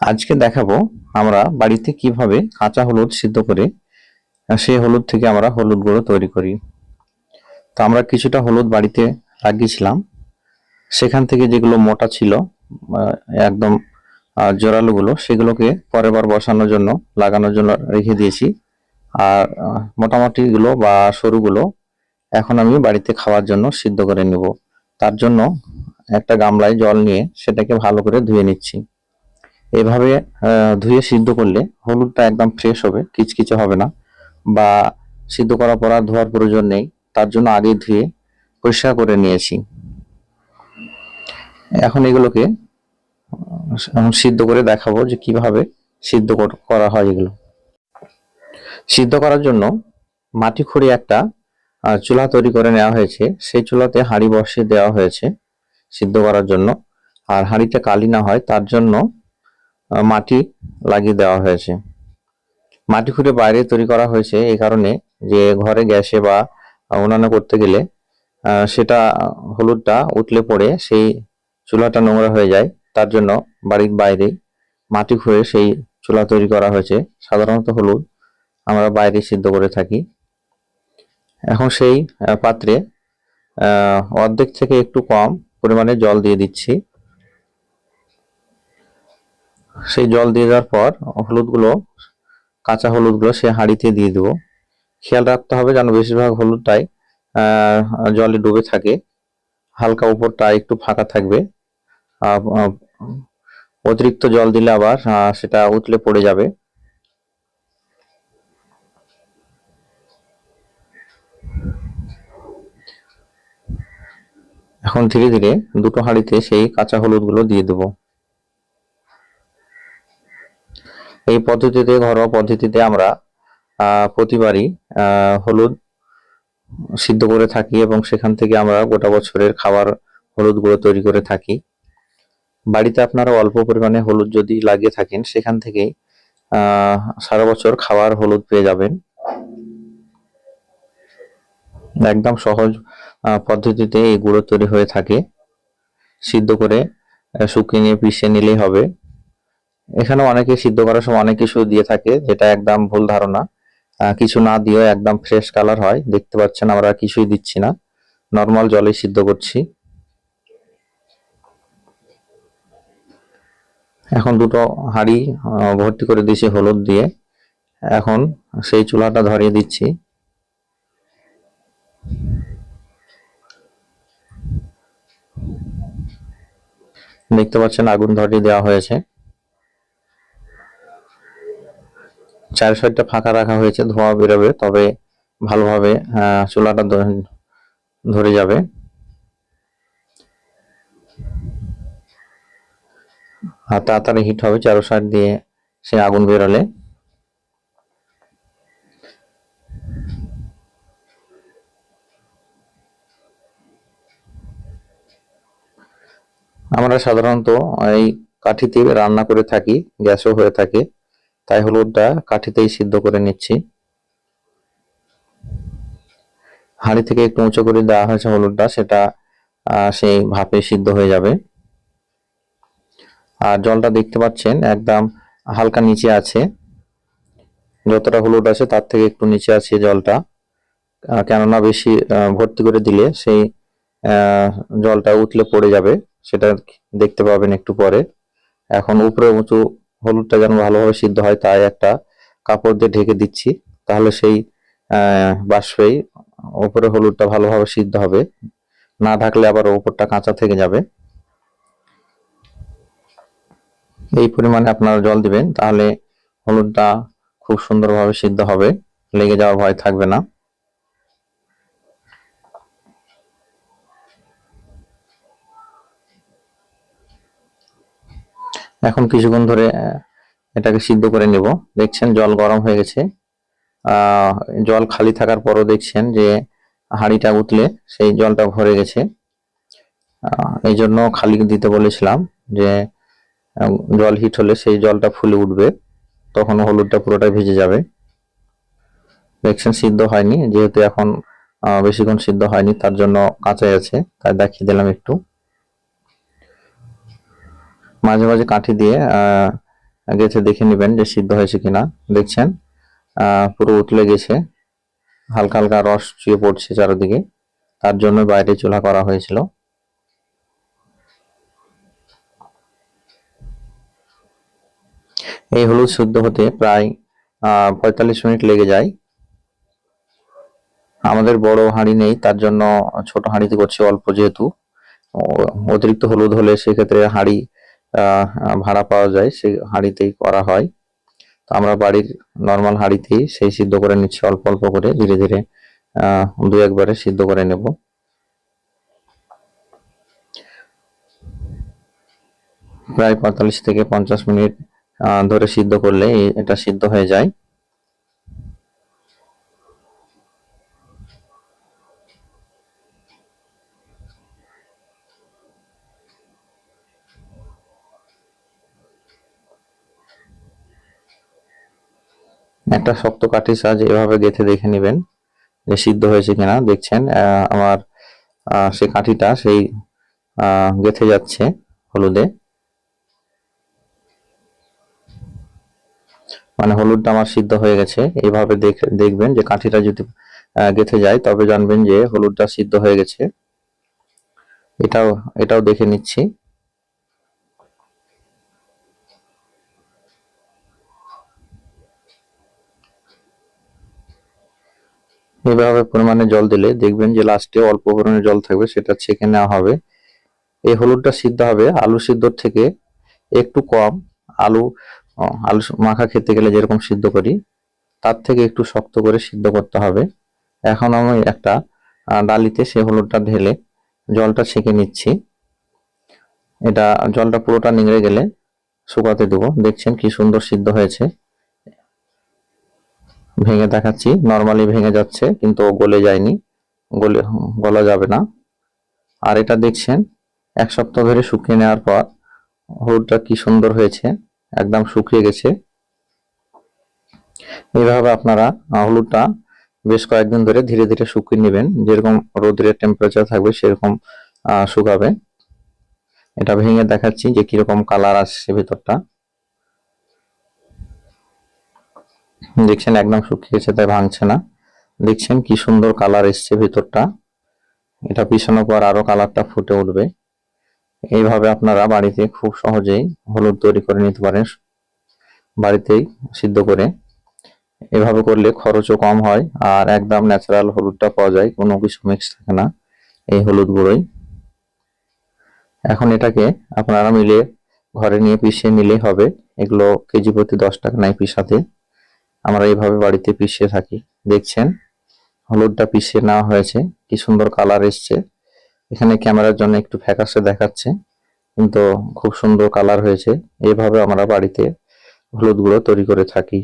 আজকে দেখাবো আমরা বাড়িতে কীভাবে কাঁচা হলুদ সিদ্ধ করে সেই হলুদ থেকে আমরা হলুদ গুঁড়ো তৈরি করি। তো আমরা কিছুটা হলুদ বাড়িতে লাগিয়েছিলাম সেখান থেকে যেগুলো মোটা ছিল একদম জোরালোগুলো সেগুলোকে পরের বার বসানোর জন্য, লাগানোর জন্য রেখে দিয়েছি। আর মোটামুটিগুলো বা সরুগুলো এখন আমি বাড়িতে খাওয়ার জন্য সিদ্ধ করে নেব। তার জন্য একটা গামলায় জল নিয়ে সেটাকে ভালো করে ধুয়ে নিচ্ছি। এভাবে ধুয়ে সিদ্ধ করলে হলুদটা একদম ফ্রেশ হবে, কিচকিচে হবে না। বা সিদ্ধ করার পর আর ধোয়ার প্রয়োজন নেই, তার জন্য আগে ধুয়ে পরিষ্কার করে নিয়েছি। এখন এগুলোকে সিদ্ধ করে দেখাবো যে কীভাবে সিদ্ধ করা হয় এগুলো। সিদ্ধ করার জন্য মাটি খুঁড়ে একটা চুলা তৈরি করে নেওয়া হয়েছে। সেই চুলাতে হাঁড়ি বসিয়ে দেওয়া হয়েছে সিদ্ধ করার জন্য। আর হাঁড়িটা কালি না হয়, তার জন্য মাটি লাগিয়ে দেওয়া হয়েছে। মাটি খুঁড়ে বাইরে তৈরি করা হয়েছে এই কারণে যে ঘরে গ্যাসে বা উনানে করতে গেলে সেটা হলুদটা উঠলে পড়ে সেই চুলাটা নোংরা হয়ে যায়। তার জন্য বাড়ির বাইরে মাটি খুঁড়ে সেই চুলা তৈরি করা হয়েছে। সাধারণত হলুদ আমরা বাইরে সিদ্ধ করে থাকি। এখন সেই পাত্রে অর্ধেক থেকে একটু কম পরিমাণে জল দিয়ে দিচ্ছি। সেই জল দিয়ে দেওয়ার পর হলুদগুলো, কাঁচা হলুদগুলো সে হাঁড়িতে দিয়ে দেবো। খেয়াল রাখতে হবে যেন বেশিরভাগ হলুদটাই জলে ডুবে থাকে। হালকা উপরটা একটু ফাঁকা থাকবে। অতিরিক্ত জল দিলে আবার সেটা উতলে পড়ে যাবে। এখন ধীরে ধীরে দুটো হাঁড়িতে সেই কাঁচা হলুদগুলো দিয়ে দেবো। এই পদ্ধতিতে, ঘরোয়া পদ্ধতিতে আমরা প্রতিবারই হলুদ সিদ্ধ করে থাকি এবং সেখান থেকে আমরা গোটা বছরের খাবার হলুদ গুঁড়ো তৈরি করে থাকি। বাড়িতে আপনারা অল্প পরিমাণে হলুদ যদি লাগিয়ে থাকেন, সেখান থেকেই সারা বছর খাবার হলুদ পেয়ে যাবেন। একদম সহজ পদ্ধতিতে এই গুঁড়ো তৈরি হয়ে থাকে। সিদ্ধ করে শুকিয়ে নিয়ে পিষে নিলেই হবে। এখানে অনেকে সিদ্ধ করার সময় অনেক কিছু দিয়ে থাকে, যেটা একদম ভুল ধারণা। কিছু না দিয়ে একদম ফ্রেশ কালার হয়। দেখতে পাচ্ছেন, আমরা কিছুই দিচ্ছি না। নর্মাল জলে সিদ্ধ করছি। এখন দুটো হাঁড়ি ভর্তি করে দিয়েছি হলুদ দিয়ে। এখন সেই চুলাটা ধরিয়ে দিচ্ছি। দেখতে পাচ্ছেন, আগুন ধরিয়ে দেওয়া হয়েছে। চার সাইডটা ফাঁকা রাখা হয়েছে, ধোঁয়া বেরোবে, তবে ভালোভাবে চুলাটা ধরে যাবে। আর তাড়াতাড়ি হিট হবে চারো সাইড দিয়ে সে আগুন বেরোলে। আমরা সাধারণত এই কাঠিতে রান্না করে থাকি, গ্যাসও হয়ে থাকে। তাই হলুদটা কাঠিতেই সিদ্ধ করে নিচ্ছি। হাঁড়ি থেকে একটু উঁচু করে দেওয়া হয়েছে হলুদটা, সেটা সেই ভাপে সিদ্ধ হয়ে যাবে। আর জলটা দেখতে পাচ্ছেন, একদম হালকা নিচে আছে। যতটা হলুদ আছে তার থেকে একটু নিচে আছে জলটা। কেননা বেশি ভর্তি করে দিলে সেই জলটা উতলে পড়ে যাবে, সেটা দেখতে পাবেন একটু পরে। এখন উপরে উঁচু হলুদটা যেন ভালোভাবে সিদ্ধ হয়, তাই একটা কাপড় দিয়ে ঢেকে দিচ্ছি। তাহলে সেই বাষ্পেই উপরে হলুদটা ভালোভাবে সিদ্ধ হবে। না ঢাকলে আবার ওপরটা কাঁচা থেকে যাবে। এই পরিমাণে আপনারা জল দিবেন, তাহলে হলুদটা খুব সুন্দরভাবে সিদ্ধ হবে। লেগে যাওয়ার ভয় থাকবে না। এখন কিছুক্ষণ ধরে এটাকে সিদ্ধ করে নেব। দেখছেন জল গরম হয়ে গেছে। জল খালি থাকার পরও দেখছেন যে হাঁড়িটা উতলে সেই জলটা ভরে গেছে। এই জন্য খালি দিতে বলেছিলাম যে জল হিট হলে সেই জলটা ফুলে উঠবে। তখন হলুদটা পুরোটাই ভিজে যাবে। দেখছেন সিদ্ধ হয়নি, যেহেতু এখন বেশিক্ষণ সিদ্ধ হয়নি, তার জন্য কাঁচাই আছে। তাই দেখিয়ে দিলাম একটু। মাঝে মাঝে কাঠি দিয়ে গেছে দেখে নেবেন যে সিদ্ধ হয়েছে কিনা। দেখছেন? পুরো উতলে গেছে। হালকা হালকা রস চুয়ে পড়ছে চারিদিকে। তার জন্য বাইরে চুলা করা হয়েছিল। এই হলুদ শুদ্ধ হতে প্রায় পঁয়তাল্লিশ মিনিট লেগে যায়। আমাদের বড় হাঁড়ি নেই, তার জন্য ছোট হাঁড়িতে করছি অল্প যেহেতু। অতিরিক্ত হলুদ হলে সেক্ষেত্রে হাঁড়ি ভাড়া পাওয়া যায়, সেই হাঁড়িতেই করা হয়। তো আমরা বাড়ির নর্মাল হাঁড়িতেই সেই সিদ্ধ করে নিচ্ছি, অল্প অল্প করে, ধীরে ধীরে দু একবারে সিদ্ধ করে নেব। প্রায় পঁয়তাল্লিশ থেকে পঞ্চাশ মিনিট ধরে সিদ্ধ করলে এটা সিদ্ধ হয়ে যায়। একটা শক্ত কাঠির সাহায্যে এভাবে গেঁথে দেখে নেবেন যে সিদ্ধ হয়েছে কিনা। দেখছেন আমার সেই কাঠিটা সেই গেঁথে যাচ্ছে হলুদে। মানে হলুদটা আমার সিদ্ধ হয়ে গেছে। এইভাবে দেখ- দেখবেন যে কাঠিটা যদি গেঁথে যায়, তবে জানবেন যে হলুদটা সিদ্ধ হয়ে গেছে। এটাও এটাও দেখে নিচ্ছি। এভাবে পরিমাণে জল দিলে দেখবেন যে লাস্টে অল্প পরিমাণে জল থাকবে, সেটা ছেঁকে নেওয়া হবে। এই হলুদটা সিদ্ধ হবে, আলু সিদ্ধর থেকে একটু কম, আলু আলু মাখা খেতে গেলে যেরকম সিদ্ধ করি, তার থেকে একটু শক্ত করে সিদ্ধ করতে হবে। এখন আমি একটা ডালিতে সে হলুদটা ঢেলে জলটা ছেঁকে নিচ্ছি। এটা জলটা পুরোটা নিংড়ে গেলে শুকাতে দেবো। দেখছেন কি সুন্দর সিদ্ধ হয়েছে। ভেঙে দেখাচ্ছি। নর্মালি ভেঙে যাচ্ছে, কিন্তু গলে যায়নি। গলে, গলা যাবে না। আর এটা দেখছেন, এক সপ্তাহ ধরে শুকিয়ে নেওয়ার পর হলুদটা কি সুন্দর হয়েছে, একদম শুকিয়ে গেছে। এইভাবে আপনারা হলুদটা বেশ কয়েকদিন ধরে ধীরে ধীরে শুকিয়ে নেবেন। যেরকম রোদের টেম্পারেচার থাকবে, সেরকম শুকাবে। এটা ভেঙে দেখাচ্ছি যে কীরকম কালার আসছে ভেতরটা। দেখছেন একদম শুকিয়ে গেছে তাই ভাঙছে না। দেখছেন কি সুন্দর কালার এসছে ভেতরটা। এটা পিছানোর পর আরও কালারটা ফুটে উঠবে। এইভাবে আপনারা বাড়িতে খুব সহজেই হলুদ তৈরি করে নিতে পারেন, বাড়িতেই সিদ্ধ করে। এভাবে করলে খরচও কম হয় আর একদম ন্যাচারাল হলুদটা পাওয়া যায়, কোনো কিছু মিক্স থাকে না এই হলুদ গুঁড়োই এখন এটাকে আপনারা মিলে ঘরে নিয়ে পিষিয়ে নিলেই হবে। এগুলো কেজি প্রতি দশ টাকা নাই পিসাতে আমরা এইভাবে বাড়িতে পিষে থাকি। দেখছেন? হলুদটা পিষে নেওয়া হয়েছে। কি সুন্দর কালার এসছে। এখানে ক্যামেরার জন্য একটু ফ্যাকাসে দেখাচ্ছে, কিন্তু খুব সুন্দর কালার হয়েছে। এভাবে আমরা বাড়িতে হলুদ গুঁড়ো তৈরি করে থাকি।